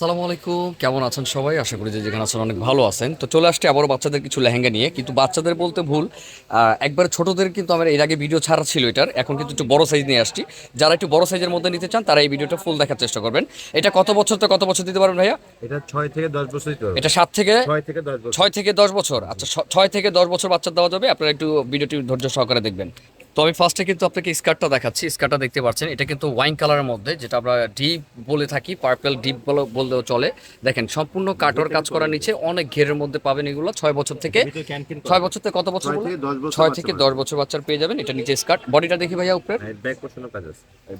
আসসালামু আলাইকুম। কেমন আছেন সবাই? আশা করি যে যেখানে আছেন অনেক ভালো আছেন। তো চলে আসছে আবারও বাচ্চাদের কিছু লেহেঙ্গা নিয়ে। কিন্তু বাচ্চাদের বলতে ভুল একবারে ছোটদের কিন্তু আমার এর আগে ভিডিও ছাড়া ছিল এটার। এখন কিন্তু একটু বড় সাইজ নিয়ে আসছি। যারা একটু বড় সাইজের মধ্যে নিতে চান তারা এই ভিডিওটা ফুল দেখার চেষ্টা করবেন। এটা কত বছর তো কত বছর দিতে পারবেন ভাইয়া? এটা ছয় থেকে দশ বছর এটা সাত থেকে? ছয় থেকে দশ বছর। ছয় থেকে দশ বছর। আচ্ছা ছয় থেকে দশ বছর বাচ্চা দেওয়া যাবে। আপনারা একটু ভিডিওটি ধৈর্য সহকারে দেখবেন। তো আমি ফার্স্টে কিন্তু আপনাকে স্কার্টটা দেখাচ্ছি। স্কার্টটা দেখতে পাচ্ছেন। এটা কিন্তু ওয়াইন কালারের মধ্যে যেটা আমরা ডিপ বলে থাকি পার্পল ডিপ বলে বললেও চলে। দেখেন সম্পূর্ণ কাটোর কাজ করা নিচে অনেক ঘেরের মধ্যে পাবেন এগুলো। ছয় বছর থেকে। ছয় বছর থেকে কত বছর ছয় থেকে দশ বছর বাচ্চার পেয়ে যাবেন। এটা নিচে স্কার্ট বডিটা দেখি ভাইয়া উপরে। ব্যাক কাজ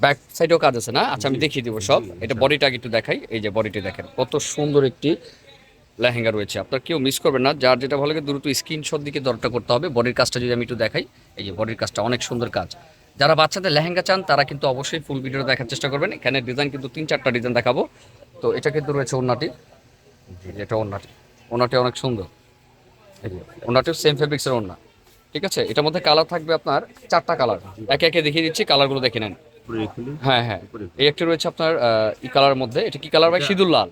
ব্যাক সাইডেও কাজ আছে না? আচ্ছা আমি দেখিয়ে দিব সব। এটা বডিটা একটু দেখাই। এই যে বডিটি দেখেন কত সুন্দর একটি লেহেঙ্গা রয়েছে। আপনার কেউ মিস করবেন না। যার যেটা ভালো লাগে দ্রুত স্ক্রিনশট দিকে দরটা করতে হবে। বডির কাজটা যদি আমি একটু দেখাই এই যে বডির কাজটা অনেক সুন্দর কাজ। যারা বাচ্চাদের লেহেঙ্গা চান তারা কিন্তু অবশ্যই ফুল ভিডিও দেখার চেষ্টা করবেন। এখানে ডিজাইন কিন্তু তিন চারটা ডিজাইন দেখাবো। তো এটা কিন্তু রয়েছে ওনাটি এটা ওনাটি ওনাটি অনেক সুন্দর। এই ওনাটিও সেম ফেব্রিক্সের ওনা ঠিক আছে? এটার মধ্যে কালার থাকবে আপনার চারটা কালার একে একে দেখিয়ে দিচ্ছি কালারগুলো দেখে নেন। হ্যাঁ হ্যাঁ। এই একটা রয়েছে আপনার আহ, ই কালার মধ্যে। এটা কি কালার ভাই? সিঁদুর লাল।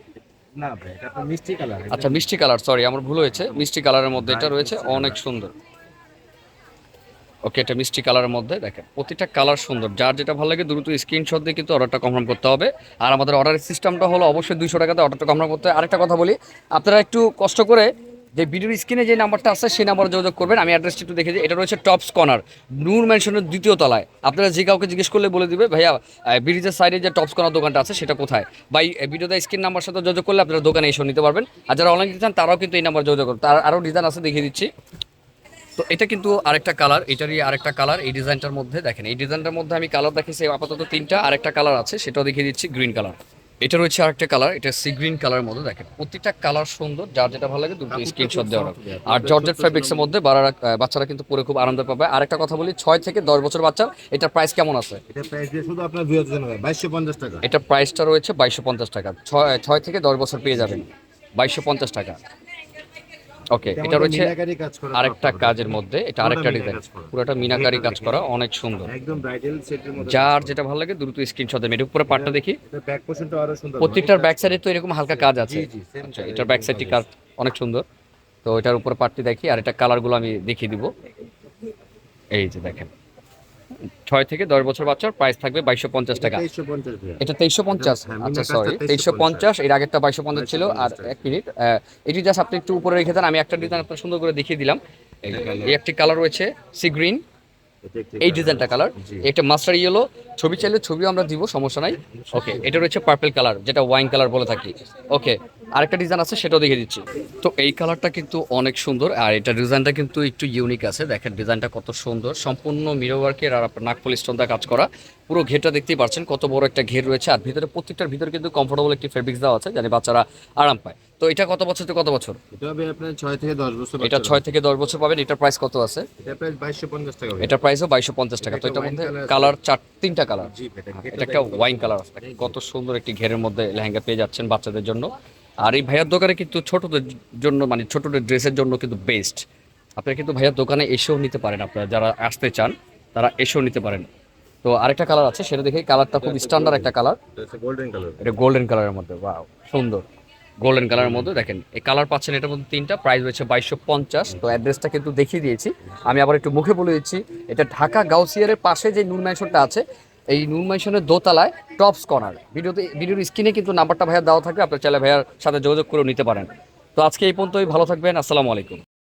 না ভাই এটা আপনার মিষ্টি কালার। আচ্ছা মিষ্টি কালার সরি আমার ভুল হয়েছে। মিষ্টি কালারের মধ্যে এটা রয়েছে অনেক সুন্দর। ওকে এটা মিষ্টি কালারের মধ্যে দেখেন প্রতিটা কালার সুন্দর। যার যেটা ভালো লাগে দ্রুত স্ক্রিনশট দিয়ে কিন্তু অর্ডারটা কনফার্ম করতে হবে। আর আমাদের অর্ডারের সিস্টেমটা হলো অবশ্যই দুইশো টাকাতে অর্ডারটা কনফার্ম করতে হবে। আরেকটা কথা বলি আপনারা একটু কষ্ট করে যে ভিডিওর স্ক্রিনে যে নাম্বারটা আছে, সেই নাম্বারে যোগাযোগ করবেন। আমি অ্যাড্রেসটা একটু দেখে দিই। এটা রয়েছে টপস কর্নার নূর ম্যানশনের দ্বিতীয় তলায়। আপনারা যে কাউকে জিজ্ঞেস করলে বলে দিবে, ভাইয়া ব্রিজের সাইডে যে টপস কর্নার দোকানটা আছে, সেটা কোথায়? বা এই ভিডিওতে স্ক্রিন নাম্বার সাথে যোগাযোগ করলে আপনারা দোকানে এসে নিতে পারবেন। আর যারা অনলাইন চান, তারাও কিন্তু এই নাম্বার যোগাযোগ করুন। তার আরও ডিজাইন আছে, দেখিয়ে দিচ্ছি। তো এটা কিন্তু আরেকটা কালার এটারই আরেকটা কালার এই ডিজাইনটার মধ্যে দেখেন, এই ডিজাইনটার মধ্যে আমি কালার দেখেছি আপাতত তিনটা। আরেকটা কালার আছে, সেটাও দেখিয়ে দিচ্ছি গ্রিন কালার এটা রয়েছে আরেকটা কালার এটা সি গ্রিন কালারের মধ্যে। দেখেন প্রতিটা কালার সুন্দর যার যেটা ভালো লাগে দুটো স্ক্রিনশট দেওয়া হবে আর জর্জেট ফেব্রিক্সের মধ্যে বাড়ারা বাচ্চারা কিন্তু পরে খুব আনন্দ পাবে। আর একটা কথা বলি ছয় থেকে দশ বছর বাচ্চার এটার প্রাইস কেমন আছে? এটা প্রাইস দিয়ে শুধু আপনার দুই হাজার টাকা বাইশশো পঞ্চাশ টাকা। এটা প্রাইসটা রয়েছে বাইশশো পঞ্চাশ টাকা। ছয় ছয় থেকে দশ বছর পেয়ে যাবেন বাইশশো পঞ্চাশ টাকা। ওকে এটা রয়েছে আরেকটা কাজের মধ্যে এটা আরেকটা ডিজাইন পুরোটা মিনাকারি কাজ করা অনেক সুন্দর। একদম ব্রাইডাল সেটের মধ্যে যার যেটা ভালো লাগে দ্রুত স্ক্রিনশট দেবেন এটা উপরে পার্টটা দেখি। ব্যাক পোর্শনটা আরও সুন্দর। প্রত্যেকটার ব্যাক সাইডে তো এরকম হালকা কাজ আছে। আচ্ছা এটার ব্যাক সাইডটি কাজ। অনেক সুন্দর। তো এটার উপরে পার্টটি দেখি আর এটা কালারগুলো আমি দেখিয়ে দিব। এই যে দেখেন। ছয় থেকে দশ বছর বাচ্চার প্রাইস থাকবে বাইশশো পঞ্চাশ টাকা। এটা তেইশশো পঞ্চাশ। হ্যাঁ, আচ্ছা সরি তেইশশো পঞ্চাশ। এর আগেরটা বাইশশো পঞ্চাশ ছিল আর এক মিনিট এটি জাস্ট আপনি একটু উপরে রেখে দেন আমি একটা ডিজাইন আপনার সুন্দর করে দেখিয়ে দিলাম। এই একটি কালার রয়েছে সি গ্রিন এই ডিজাইনটা কালার। একটা মাস্টার ইয়েলো ছবি চাইলে ছবিও আমরা দিব সমস্যা নাই। ওকে এটা রয়েছে পার্পেল কালার যেটা ওয়াইন কালার বলে থাকি। ওকে আরেকটা ডিজাইন আছে সেটাও দেখে দিচ্ছি। তো এই কালারটা কিন্তু অনেক সুন্দর আর এটা ডিজাইনটা কিন্তু একটু ইউনিক আছে। দেখেন ডিজাইনটা কত সুন্দর সম্পূর্ণ মিরো ওয়ার্কের আর আপনার নাকফুল স্টোনটা কাজ করা। পুরো ঘেরটা দেখতেই পাচ্ছেন কত বড় একটা ঘের রয়েছে আর ভিতরে প্রত্যেকটার ভিতরে কিন্তু কমফোর্টেবল একটি ফেব্রিক্স দেওয়া আছে জানি বাচ্চারা আরাম পায়। তো এটা কত বছর থেকে কত বছর? এটা হবে আপনার ছয় থেকে দশ বছর এটা। ছয় থেকে দশ বছর পাবেন এটার প্রাইস কত আছে? এটা প্রাইস বাইশশো পঞ্চাশ টাকা। প্রাইসও তো এটার মধ্যে কালার চার তিনটা কালার জি এটা এটা একটা ওয়াইন কালার আছে। কত সুন্দর একটি ঘেরের মধ্যে লেহেঙ্গা পেয়ে যাচ্ছেন বাচ্চাদের জন্য। আর এই ভাইয়ার দোকানে কিন্তু ছোটদের জন্য মানে ছোটদের ড্রেসের জন্য কিন্তু বেস্ট আপনারা কিন্তু ভাইয়ার দোকানে এসেও নিতে পারেন। আপনারা যারা আসতে চান, তারা এসেও নিতে পারেন। তো আরেকটা কালার আছে, সেটা দেখে কালারটা খুব স্ট্যান্ডার্ড একটা কালার গোল্ডেন কালার এটা গোল্ডেন কালারের মধ্যে ওয়াও সুন্দর। গোল্ডেন কালারের মধ্যে দেখেন, এই কালার পাচ্ছেন এটার মধ্যে তিনটা প্রাইস রয়েছে বাইশশো পঞ্চাশ। তো অ্যাড্রেসটা কিন্তু দেখিয়ে দিয়েছি। আমি আবার একটু মুখে বলে দিচ্ছি, এটা ঢাকা গাউসিয়ারের পাশে যে নুন ম্যানশনটা আছে এই নুন মাইশনের দোতলায় টপস কর্নার। ভিডিওতে ভিডিওর স্ক্রিনে কিন্তু নাম্বারটা ভাইয়া দেওয়া থাকবে, আপনার চাইলে ভাইয়ার সাথে যোগাযোগ করে নিতে পারেন। তো আজকে এই পর্যন্তই, ভালো থাকবেন, আসসালামু আলাইকুম।